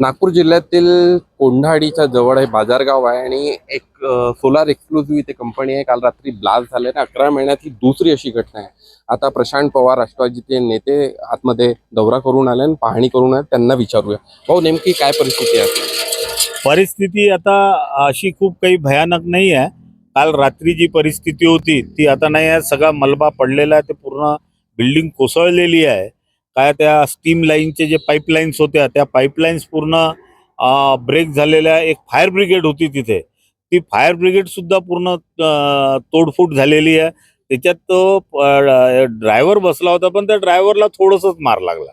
नागपूर जिल्ह्यातील कोंढाडीच्या जवळ हे बाजारगाव आहे आणि एक सोलार एक्सक्लुझिव्ह इथे कंपनी आहे. काल रात्री ब्लास्ट झाले आणि अकरा महिन्यात ही दुसरी अशी घटना आहे. आता प्रशांत पवार राष्ट्रवादीचे नेते आतमध्ये दौरा करून आले आणि पाहणी करून आले. त्यांना विचारूया. भाऊ नेमकी काय परिस्थिती आहे? परिस्थिती आता अशी खूप काही भयानक नाही आहे. काल रात्री जी परिस्थिती होती ती आता नाही आहे. सगळा मलबा पडलेला आहे. ते पूर्ण बिल्डिंग कोसळलेली आहे. काय त्या स्टीम लाईनचे जे पाईपलाईन्स होत्या त्या पाईपलाईन्स पूर्ण ब्रेक झालेल्या एक फायर ब्रिगेड होती तिथे. ती फायर ब्रिगेड सुद्धा पूर्ण तोडफूट झालेली आहे. त्याच्यात तो ड्रायव्हर बसला होता पण त्या ड्रायव्हरला थोडंसंच मार लागला.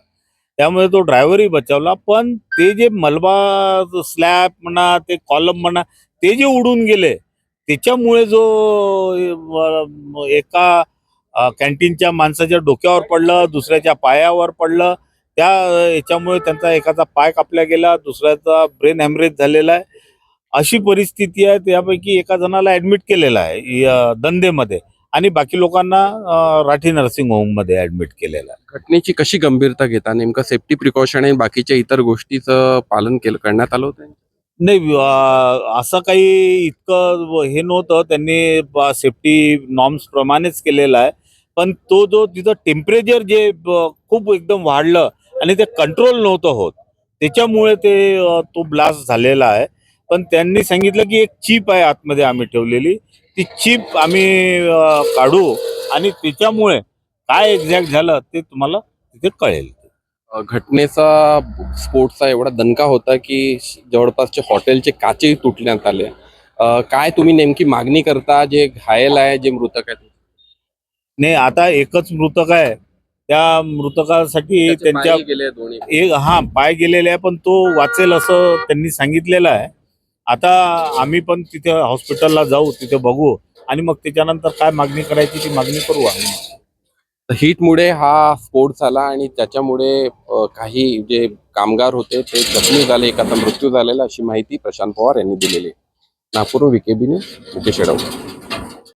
त्यामुळे तो ड्रायव्हरही बचावला पण ते जे मलबा स्लॅब म्हणा ते कॉलम म्हणा ते जे उडून गेले त्याच्यामुळे जो एका कॅन्टीनच्या माणसाच्या डोक्यावर पडलं दुसऱ्याच्या पायावर पडलं. त्या याच्यामुळे त्यांचा एकाचा पाय कापला गेला दुसऱ्याचा ब्रेन हॅमरेज झालेला आहे. अशी परिस्थिती आहे त्यापैकी एका जणाला ऍडमिट केलेलं आहे दंदेमध्ये. आणि बाकी लोकांना राठी नर्सिंग होममध्ये ऍडमिट केलेलं आहे. घटनेची कशी गंभीरता घेता? नेमकं सेफ्टी प्रिकॉशन आणि बाकीच्या इतर गोष्टीचं पालन केलं करण्यात आलं होतं? नाही असं काही इतकं हे नव्हतं. त्यांनी सेफ्टी नॉर्म्स प्रमाणेच केलेलं आहे. पण तो जो तिथं टेम्परेचर जे खूप एकदम वाढलं आणि ते कंट्रोल नव्हतं होत. त्याच्यामुळे ते तो ब्लास्ट झालेला आहे. पण त्यांनी सांगितलं की एक चीप आहे आतमध्ये आम्ही ठेवलेली. ती चीप आम्ही काढू आणि त्याच्यामुळे काय एक्झॅक्ट झालं ते तुम्हाला तिथे कळेल. घटनेचा स्फोटचा एवढा दणका होता की जवळपासचे हॉटेलचे काचेही तुटण्यात आले. काय तुम्ही नेमकी मागणी करता? जे घायल आहे जे मृतक आहेत नाही आता एकच मृतक आहे. त्या मृतकासाठी त्याचे त्यांच्या एक हा पाय गेलेले आहे पण तो वाचेल असं त्यांनी सांगितलेलं आहे. आता आम्ही पण तिथे हॉस्पिटलला जाऊ तिथे बघू. आणि मग त्याच्यानंतर काय मागणी करायची ती मागणी करू आम्ही. हीटमुळे हा स्फोट झाला आणि त्याच्यामुळे काही जे कामगार होते ते जखमी झाले एकाचा मृत्यू झालेला अशी माहिती प्रशांत पवार यांनी दिलेली नागपूर विकेबीने मुकेश येडवकर